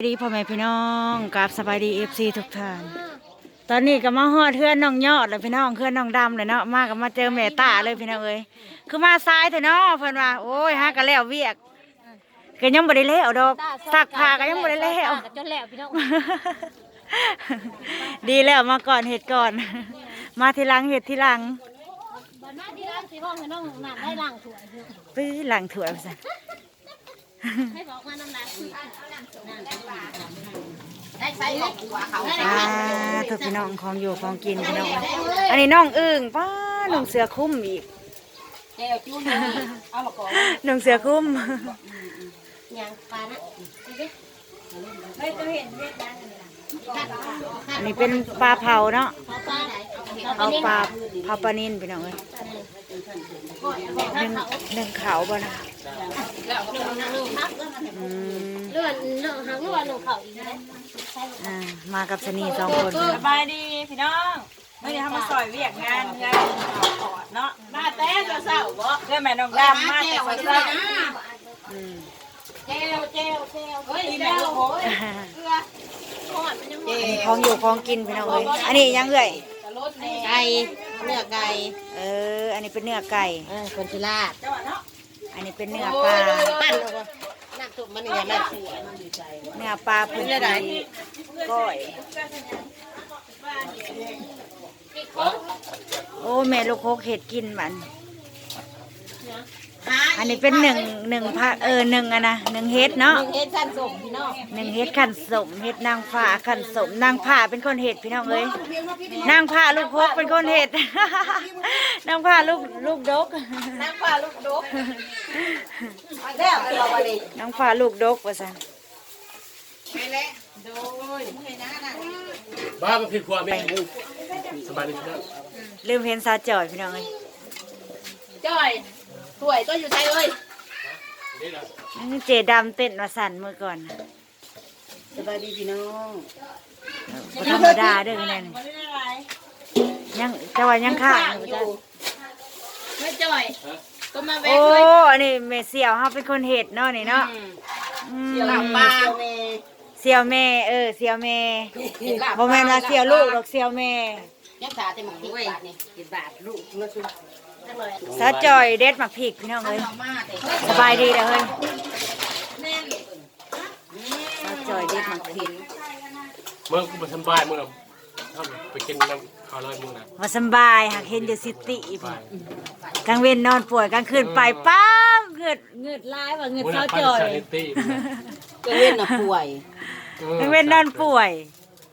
สวัสดีพ่อแม่พี่น้องกับสบายดีเอฟซีทุกท่าน ตอนนี้ก็มาฮอดเพื่อนน้องยอดเลยพี่น้องเพื่อนน้องดำเลยเนาะมากับมาเจอแม่ตาเลยพี่น้องเอ้ยคือมาซ้ายเถอะเนาะเพิ่นว่าโอ้ยฮะก็แล้วเวียกก็ยังบ่ได้แล้วดอกซักผ้าก็ยังบ่ได้แล้วจนแล้วพี่น้องดีแล้วมาก่อนเห็ดก่อน มาทีหลังเห็ดทีหลังบัดมาที่ร้านสีห้องให้น้องนั่นได้ล่างถ้วยอยู่ปื้อหลังถั่วไปซะ ให้บอกว่าน้ำลายคือได้ใส่ของหัวเขาอ่าทุกพี่น้องของอยู่ของกินพี่น้อง อันนี้น้องอึ่งป้าน้องเสือคุ้มอีกแก้วจุ้นเอาละก่อนน้องเสือคุ้ม ยางปลานะอันนี้เป็นปลาเผาเนาะปลาปลาไหนเอาปลาเผาปลานินพี่น้องเอ้ยหนึ่งหนึ่งเขาบ่นะอืม เลื่อนเลื่อนหางเลื่อนหนึ่งเข่าอีกนะอ่ามากับสนีสองคนสบายดีพี่น้องไม่ได้ทำมาซอยเวียกงานงานขอดเนาะมาแต่จะเศร้าบ่เรื่องแม่น้องดำมาแต่ซอยเศร้าอืมแก้วแก้วแก้วเฮ้ยแก้วโหยอันนี้ของอยู่ของกินพี่น้องเอ้ยอันนี้ยังเอ่ยไก่เนื้อไก่ เออ อันนี้เป็นเนื้อไก่เออคนชิลาด อันนี้เป็นเนื้อปลาปั้นเอาบ่น้ำซุปมันนี่แม่เสือเนื้อปลาเพิ่นสีก้อยโอ้แม่ลูกโคกเห็ดกินมัน อันนี้เป็นหนึ่งหนึ่งพะเออหนึ่งอะนะหนึ่งเฮ็ดเนาะหนึ่งเอ็ดสั้นส่งพี่น้องหนึ่งเฮ็ดขันสมเฮ็ดนางผ้าขันสมนางผ้าเป็นคนเฮ็ดพี่น้องเอ้ยนางผ้าลูกพกเป็นคนเฮ็ดนางผ้าลูกลูกดกน้ำปลาลูกดกแล้วเราไปเลยนางผ้าลูกดกว่าซั่นไปแล้วโดยเมื่อยนะน่ะบ้ามันผิดความแม่งสบายดีครับลืมเห็นซาจอยพี่น้องเอ้ยจ้อย ถ้วยก็อยู่ใจเอ้ยนี่นะนี่เจดำเต้นมาสั่นเมื่อก่อนสบายดีพี่น้องบ่ธรรมดาเด้อแน่นี่ยังจะว่ายังข้างอยู่จ้ะไม่จ้อย ก็มาแวะโอ้เลยอันนี้แม่เสี่ยวเฮาเป็นคนเฮ็ดเนาะนี่เนาะอืมหลับปลาเสี่ยวแม่เออเสี่ยวแม่บ่แม่นว่าเสี่ยวลูกดอกเสี่ยวแม่ยักษ์ตาเต็มหมดที่บาทนี่สิบบาทลูกนะชุบ ซาจอยเด็ดหมักพริกพี่น้องเอ้ยมาแต่สบายดีเด้อเฮ้ยแน่นซาจอยเด็ดหมักพริกเมื่อกูมาสบายมึงนะทำไปกินน้ำข้าวเลยมึงนะว่าสำบายหากเห็นอยู่ซิตี้พี่กลางเว้นนอนป่วยกลางคืนไปป้ามเงืดเงืดลายว่าเงืดมึงซานะจอยซานิตี้ก็เล่นน่ะป่วยกลางเว้นนอนป่วย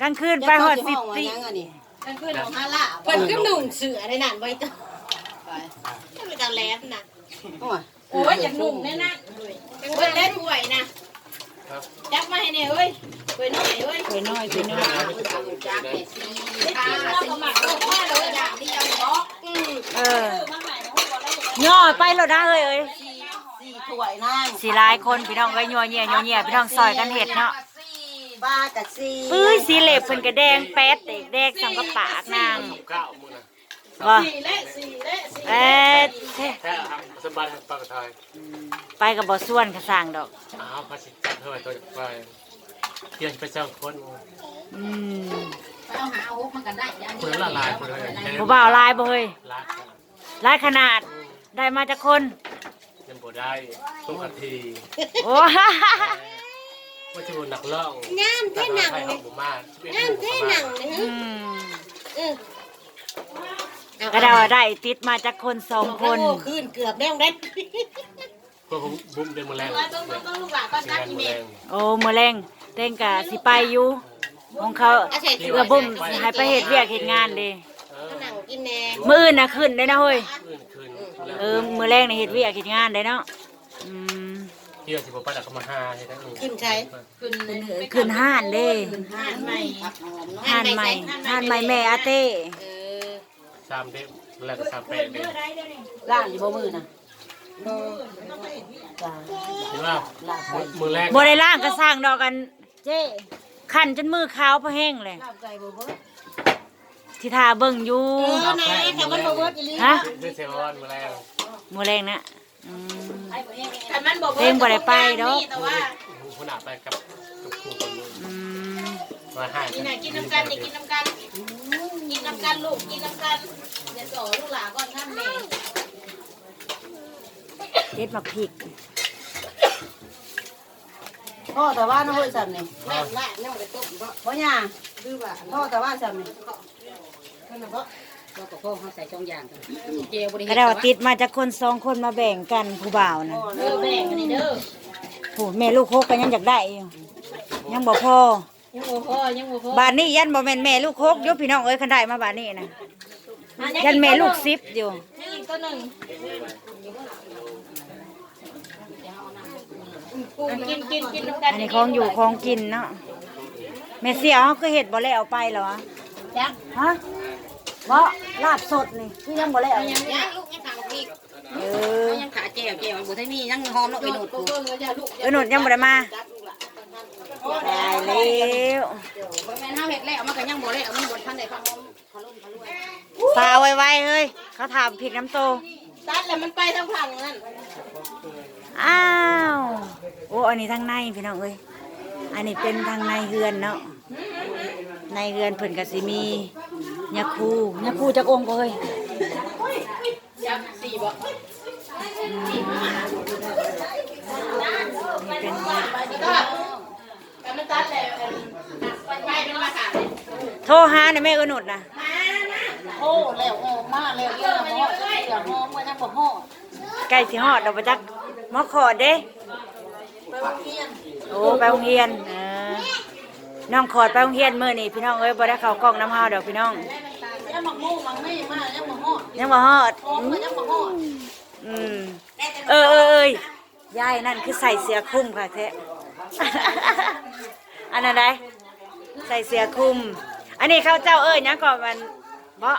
กลางคืนไปฮอดซิตี้กันขึ้นของฮาล่าเพิ่นก็หนุ่งเสือในนั่นไว้จ้ะ ไปไม่กันแลบน่ะโอ้ยอยากหนุ่งแน่น่ะเพิ่นเล่นป่วยนะจับมาให้แน่เอ้ยป่วยน้อยเอ้ยไปน้อยไปน้อยจับเฮ็ดสิเราก็มาบอกว่าเราอย่างนี้ยังบอกอืมเออย่อไปแล้วนะเอ้ยเอ้ยสี่ถ้วยนั่งสีหลายคนพี่น้องก็ยัวเงียยัวเงียพี่น้องซอยกันเห็ดเนาะบ้ากับสี่ปื้ยสีเหล็บเพิ่นก็แดงแป๊ดเด็กแดงสังกะปากนาง เก้ามึงนะว่าสี่และสี่และสี่แป๊ดเท่แค่สบายปากกระทายไปกับบ่ส่วนกระสร้างดอกอ้าวภาษีจัดเท่าไหร่ตัวไปเที่ยวไปเจ้าคนอืมเอาหาโอ้มันกันได้ยังคนละลายคนละบ่บ่าวลายบ่เฮ้ยลายลายขนาดได้มาจากคนยังบ่ได้ต้องอาทีโอ้ว่าจะบนหนักล่องงามแต่แท่หนังใครเขาบ่มากงามแท่หนังนะอืฮะมเออ ก็ได้ว่าได้ติดมาจากคนสองคน ขึ้นเกือบแล้วเด็ดก็ผมบุ้มเดินมาแรงต้องต้องต้องลูกหลานต้องงาการนอีมาเมแรลงโอ้มื้อแรงเต้งกะสิไปอยู่ของเขาเพื่อบ่มสิให้ไปเฮ็ดเวียกเฮ็ดงานเด้เออหนังกินแน่มื้ออื่นน่ะขึ้นได้นะเฮ้ยคืนคืนเออมื้อแรงน่ะเฮ็ดเวียกเฮ็ดงานได้เนาะอืมเที่ยวสิบ่ไปดักก็มาหาให้ได้ขึ้นใช้ขึ้นห้านเด้ห่านใหม่ห้านใหม่ห้านใหม่แม่อาเต้เออ สามเด็บแล้วก็สามแปดเด็บล่างอยู่บ่มือนะจ้าเห็นป่ะมือแรกบ่ได้ล่างก็สร้างดอกกัน เจ้ขันจนมือขาวพะแห้งเลยลาบไก่บ่เบิดที่ทาเบิ่งอยู่เออนะแต่มันบ่เบิดอีหลีฮะเพื่อเซวอนมือแรกมื้อแรงนะอืม แต่มันบ่เบิดเพลงบ่ได้ไปดอก แต่ว่าผู้หนาไปกับกับครูคนมาให้กินน่ะกินน้ำกันนี่กินน้ำกันกินน้ำกันลูกกินน้ำกันเดี๋ยวสอลูกหลานก่อนข้ามแม่เด็ดมักพริกพ่อแต่ว่าน้องเฮ้ยสั่นนี่แม่ละเนี่ยมันไปต้มก็พ่อย่าคือว่าพ่อแต่ว่าสั่นนี่ท่านน่ะก็พ่อกับพ่อเขาใส่ช่องยางกันเจียวบริก็ได้ว่าติดมาจากคนสองคนมาแบ่งกันผู้บ่าวนะเออแบ่งกันนี่เด้อโหแม่ลูกโคกก็ยังอยากได้อยู่ยังบ่พอ ยังบ่พอยังบ่พอบ้านนี้ยันบ่แม่นแม่ลูกโคกอยู่พี่น้องเอ้ยคันได้มาบ้านนี้นะยันแม่ลูกซิปอยู่ยังอีกตัวหนึ่งอะกินกินกินน้ำกันอันนี้ของอยู่ของกินเนาะแม่เสียเขาก็เห็ดบ่แล้วเอาไปเหรอวะจักฮะบ่ลาบสดนี่คือยังบ่แล้วยังยังลูกยังขาดอีกเออ ยังขาเจียวเจียวบุตรนี่ยังหอมเนาะไปโดดตัวกูเบิ่งแล้วจ้ะลูกเออหนุนยังบ่ได้มา จัก ลูกละตายแล้วบ่แม่นห้าเห็ดแล้วมันก็ยังบ่แล้วมันบ่ทันได้พักหอมพะลุ่มพะลุ่ยสาวไวๆเฮ้ยเขาถามผิดน้ำโตตัดแล้วมันไปทางฝั่งนั่นอ้าวโอ้อันนี้ทางในพี่น้องเอ้ยอันนี้เป็นทางในเฮือนเนาะในเฮือนเพิ่นก็สิมียาคูยาคูจักองค์ก็เฮ้ยจักสี่บ่เป็น ก็แต่มันตัดแล้วไปไปเป็นมาขาด โทรหาในอยแม่เออหนุดนะโอ้แล้วออมาแล้วเรื่องหอมเสียหอมก็ยังบ่หอมใกล้สิฮอดดอกประจักหมอขอดเด้โอ้ไปโรงเรียนเออน้องขอดไปโรงเรียนมื้อนี้พี่น้องเอ้ยบ่ได้เข้ากล้องน้ำเฮาดอกพี่น้องยังมักมู่มักนี่มายังบ่หอมยังบ่ฮอดหอมก็ยังบ่หอมอืมเออเออเอ้ยยายนั่นคือใส่เสื้อคลุมค่ะแท้อันนั้นไดใส่เสื้อคลุม อันนี้เขาเจ้าเอ้ยนะก่อนมันบ่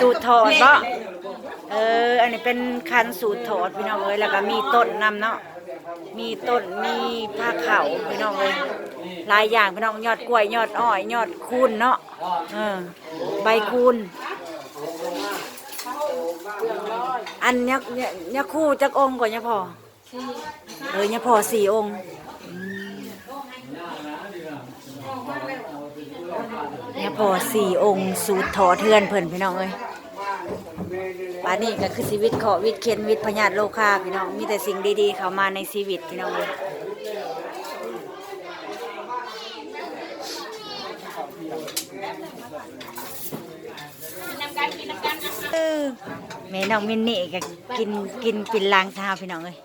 สูตรถอดบ่เออ อันนี้เป็นคันสูตรถอดพี่น้องเอ้ยแล้วก็มีต้นนำเนาะมีต้นมีผ้าเขาพี่น้องเอ้ยหลายอย่างพี่น้องยอดกล้วยยอดอ้อยยอดคูนเนาะเออใบคูนอันเนี้ยเนี้ยคู่จักองก่อนเนี่ยพอ เออเนี่ยพอสี่องค์เนี่ยพอสี่องค์ สูตรถอเทือนเพิ่นพี่น้องเอ้ยป่านนี้ก็คือชีวิตขอวิตเคนวิตพญาติโลคาพี่น้องมีแต่สิ่งดีๆ เข้ามาในชีวิตพี่น้องเอ้ยเออแม่น้องมินนี่ก็กินกินปินล้างเท้าพี่น้องเอ้ย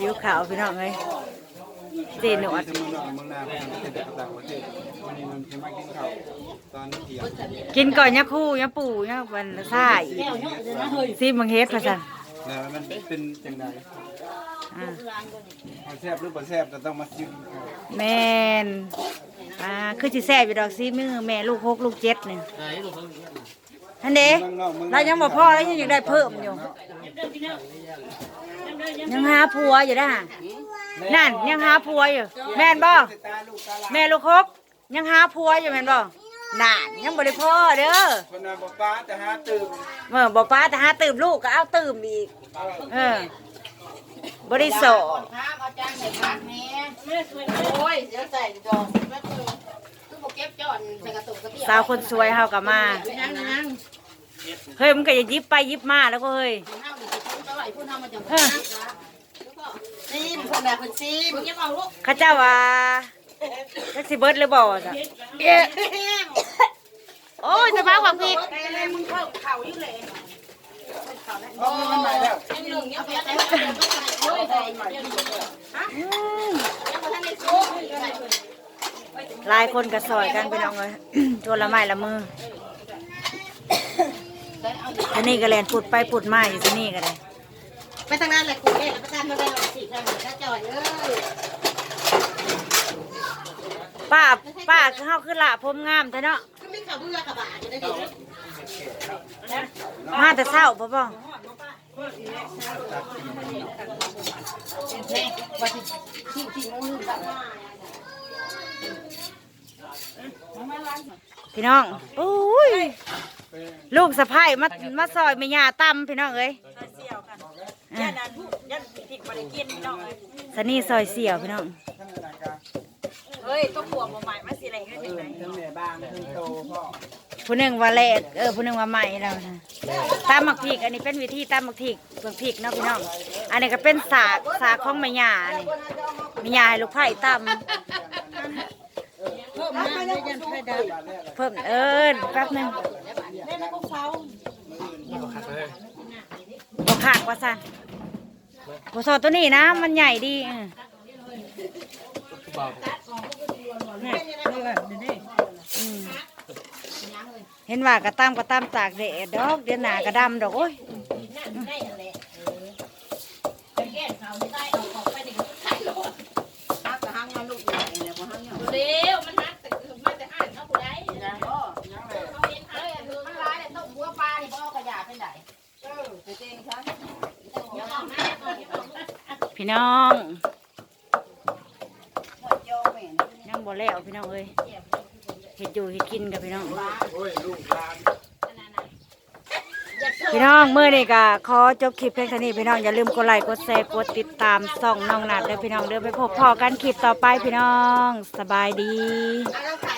ยิ้วขาวพี่น้องเอ้ยเจหนวดเมือนอกเมืองนาไปทำประเทศต่างประเทศวันนี้มันจะมากินข้าวตอนเที่ยงกินก่อนยะคู่ยะปู่ยะวันซ่ายซีมังเฮ็ดภาษาแล้วมันเป็นจังไดอ่ามันแซ่บหรือบ่แซ่บก็ต้องมาชิมแม่นอ่าคือสิแซ่บอยู่ดอกซีมือแม่ลูกหกลูกเจ็ดเนี่ท่านเด้เมือ งนอกเมืองเรายังบ่พอแล้วยังอยากได้เพิ่มอยู่ ยังหาผัวอยู่นะนั่นยังหาผัวอยู่ แม่นบ่ตาลูกตาหลานแม่ลูกคกยังหาผัวอยู่แม่นบ่น่นยังบ่ได้พ่อเด้อคนน่ะบ่ป้าแต่หาตื่มเมื่อบ่ป้าแต่หาตื่มลูกก็เอาตื่มอีกเออบ่ได้โสดครับเอาจารย์ใส่ผักแหน่โอ้ยเดี๋ยวใส่ดอกแป๊บนึงคือบ่เก็บจอนใส่กระตุกกระเตี้ยสาวคนสวยเฮาก็มานั่งนั่ง เฮ้ยมันก็อย่ายิบไปยิบมาแล้วก็เฮ้ยนั่งดิพูดไปไหวพูดทำมาจังเออซีมคนแบบคนซีมมึงยังเอาลูกเขาเจ้าว่าจักสิเบิดหรือบ่จ้ะเอ๊ะโอ้ยสบายกว่าพี่มึงเข้าเข่าอยู่เลยโอ้มันใหม่แล้วยังหนึ่งยังเพียแต่ว่าเดี๋ยวต้องใส่โอ้ยใส่เดี๋ยวนี้ฮะยังบ่ทันได้ซุกใส่หลายคนก็ซอยกันพี่น้องเอ้ยตัวละไม้ละมือ ทีนี่ก็แลนปุดไปปุดมาอยู่ที่นี่ก็ได้ไปทางนั้นแหละกูเอ๊ะแล้วไปตามมาได้หรอกสิทางนี้ถ้าจอยเอ้ยป้าป้าคือเฮาคือละผมงามแต่เนาะก็ไม่ข่าวเบื่อกระบะจะได้ดีมาแต่เช้าพ่อป่องว่าที่ที่ที่มึงแบบพี่น้องโอ้ย ลูกสะพ้ายมามาซอยแม่ย่าตำพี่น้องเอ้ยซอยเสี่ยวกันย่านนั้นย่านผิดบริกินพี่น้องเอ้ยสนี่ซอยเสี่ยวพี่น้องท่านนายกาเฮ้ยต้องบวกบ่ใหม่มาสิอะไรกันจังไดท่านแม่บ้านท่านโตพ่อผู้หนึ่งว่าแรกเออผู้หนึ่งว่าใหม่แล้วนะตำหมักพริกอันนี้เป็นวิธีตำหมักพริกเปลือกพริกเนาะพี่น้อง อันนี้ก็เป็นสากสากของแม่ย่านี่แม่ย่าให้ลูกไผ่ตำเพิ่มเออแป๊บหนึง นี่ก็คักเลยบกขากว่าสั่นบสอดตัวนี้นะ มันใหญ่ดีเออทุกเบาอืมเห็นว่ากระตำกระตำตากแดดดอกเดือนหนากระดำดอกโอ้ย พี่น้องหมดโยแม่นยังบ่แล้วพี่น้องเอ้ยเห็ดอยู่เห็ดกินกับพี่น้องโอ้ยลูกหลานพี่น้องเมื่อนี้ก็ขอจบคลิปเพียงเท่านี้พี่น้องอย่าลืมกดไลค์กดแชร์กดติดตามส่องน้องนัดเด้อพี่น้องเด้อไปพบพอกันคลิปต่อไปพี่น้อง สบายดีเอาแล้ว